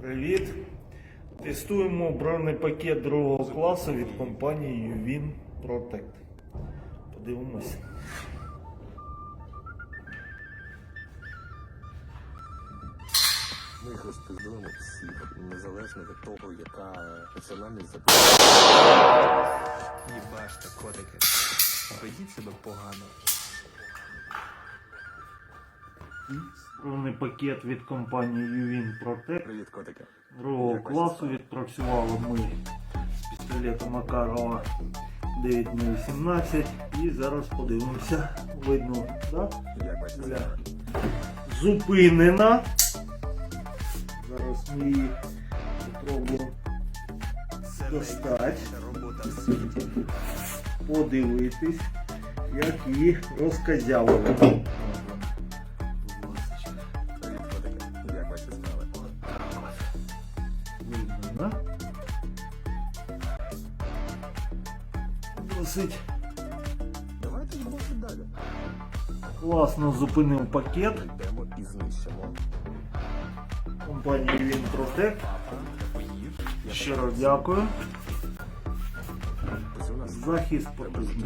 Привіт! Тестуємо бронепакет другого класу від компанії Uvin Protect. Подивимось. Ми їх розпіздуємо всіх, незалежно від того, яка національність за Їбаште, котики. Ведіть себе погано. Бронепакет від компанії Uvin Protect Привіт, котики. другого класу відпрацювали ми з пістолету Макарова 9х18 і зараз подивимося. Видно, да? Бля. справи? зупинена. Зараз ми її спробуємо світі. подивитись, як її розказявили. Да? Досить Давайте йдемо далі. класно зупинив пакет Йдемо і знищимо. компанії Він Protect. Папа, поїв. Я Щиро дякую. Захист потужний.